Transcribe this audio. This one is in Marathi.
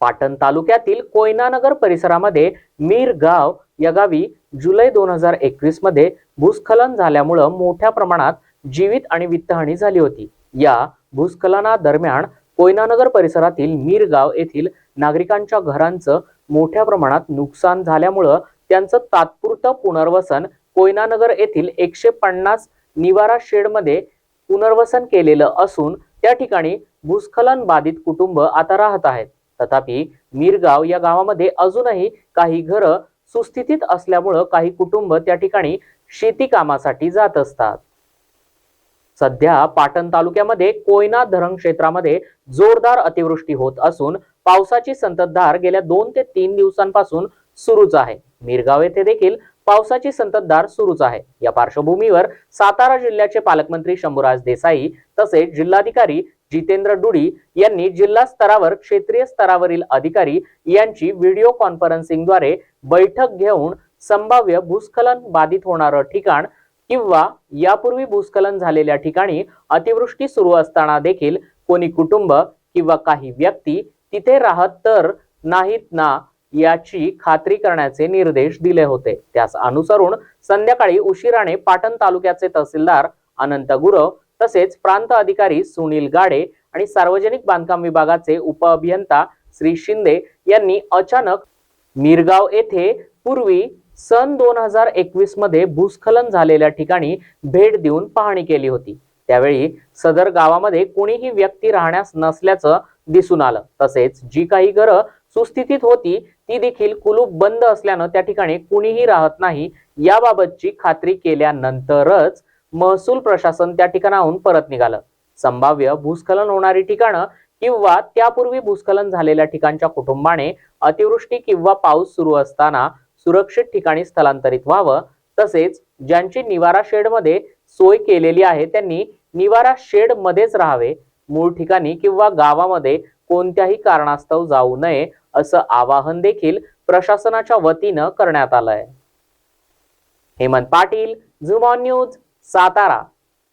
पाटण तालुक्यातील कोयनानगर परिसरामध्ये मीर गाव या गावी जुलै दोन हजार एकवीसमध्ये भूस्खलन झाल्यामुळं मोठ्या प्रमाणात जीवित आणि वित्तहानी झाली होती. या भूस्खलनादरम्यान कोयनानगर परिसरातील मीरगाव येथील नागरिकांच्या घरांचं मोठ्या प्रमाणात नुकसान झाल्यामुळं त्यांचं तात्पुरतं पुनर्वसन कोयनानगर येथील एकशे पन्नास निवारा शेडमध्ये पुनर्वसन केलेलं असून त्या ठिकाणी भूस्खलन बाधित कुटुंब आता राहत आहेत. तथापि मिरगाव या गावामध्ये अजूनही काही घरं सुस्थितीत असल्यामुळं काही कुटुंब त्या ठिकाणी शेती कामासाठी जात असतात. सध्या पाटण तालुक्यामध्ये कोयना धरण क्षेत्रामध्ये जोरदार अतिवृष्टी होत असून पावसाची संततधार गेल्या दोन ते तीन दिवसांपासून सुरूच आहे. मिरगाव येथे देखील पावसाची संततधार सुरूच आहे. या पार्श्वभूमीवर सातारा जिल्ह्याचे पालकमंत्री शंभूराज देसाई तसेच जिल्हाधिकारी जितेंद्र डुडी यांनी जिल्हा स्तरावर क्षेत्रीय स्तरावरील अधिकारी यांची व्हिडिओ कॉन्फरन्सिंगद्वारे बैठक घेऊन संभाव्य भूस्खलन बाधित होणारं ठिकाण किंवा यापूर्वी भूस्खलन झालेल्या ठिकाणी अतिवृष्टी सुरू असताना देखील कोणी कुटुंब किंवा काही व्यक्ती तिथे राहत तर नाहीत ना याची खात्री करण्याचे निर्देश दिले होते. त्यास अनुसरून संध्याकाळी उशिराने पाटण तालुक्याचे तहसीलदार अनंत गुरव तसेच प्रांत अधिकारी सुनील गाडे आणि सार्वजनिक बांधकाम विभागाचे उपअभियंता श्री शिंदे यांनी अचानक मिरगाव येथे पूर्वी सन दोन हजार एकवीसमध्ये भूस्खलन झालेल्या ठिकाणी भेट देऊन पाहणी केली होती. त्यावेळी सदर गावामध्ये कोणीही व्यक्ती राहण्यास नसल्याचं दिसून आलं. तसेच जी काही घरं सुस्थितीत होती ती देखील कुलूप बंद असल्यानं त्या ठिकाणी कुणीही राहत नाही. याबाबतची खात्री केल्यानंतरच महसूल प्रशासन त्या ठिकाणाहून परत निघालं. संभाव्य भूस्खलन होणारी ठिकाणं किंवा त्यापूर्वी भूस्खलन झालेल्या ठिकाणच्या कुटुंबाने अतिवृष्टी किंवा पाऊस सुरू असताना सुरक्षित ठिकाणी स्थलांतरित व्हावं. तसेच ज्यांची निवारा शेडमध्ये सोय केलेली आहे त्यांनी निवारा शेड मध्येच राहावे. मूळ ठिकाणी किंवा गावामध्ये कोणत्याही कारणास्तव जाऊ नये असं आवाहन देखील प्रशासनाच्या वतीनं करण्यात आलंय. हेमंत पाटील झुमॉन न्यूज सातारा